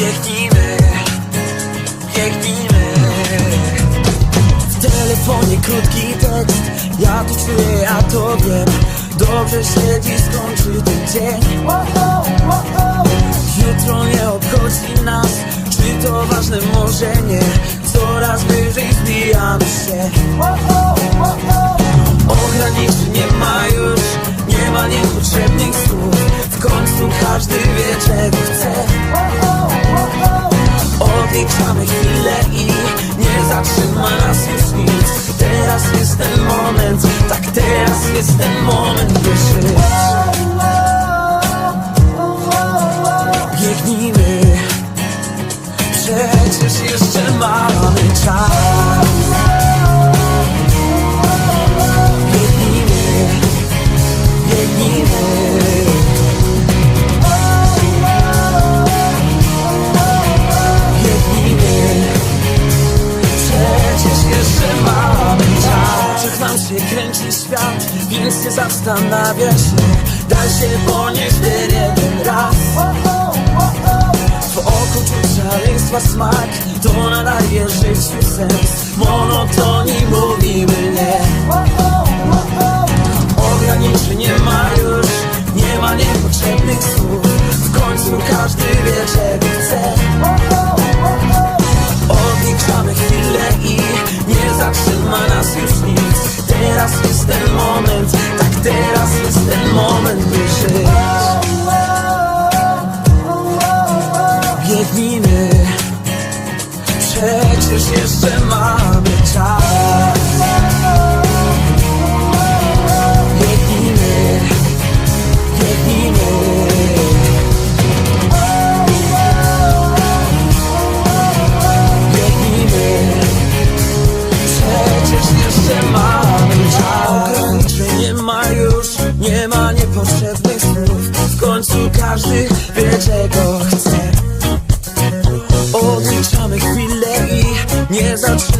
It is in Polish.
biegnijmy W telefonie krótki tekst Ja to czuję, ja to wiem Dobrze się dziś skończy ten dzień. Jutro nie obchodzi nas Czy to ważne? Może nie. Coraz wyżej zbijamy się. Ograniczeń nie ma już Nie ma niepotrzebnych słów. W końcu każdy wie czego chce nas już nic Teraz jest ten moment. Tak teraz jest ten moment by żyć. Biegnijmy. Przecież jeszcze mamy czas nam się kręci świat Więc nie zastanawia się. Daj się ponieść ten jeden raz. W oku czuć szaleństwa smak To nadaje życiu sens Monotonii mówimy nie. Ograniczeń nie ma już Nie ma niepotrzebnych słów. W końcu każdy wie czego przecież jeszcze mamy czas. Biegnijmy, biegnijmy. Biegnijmy, przecież jeszcze mamy czas. Ograniczeń nie ma już, nie ma niepotrzebnych snów W końcu każdy wie czego nie zatrzymać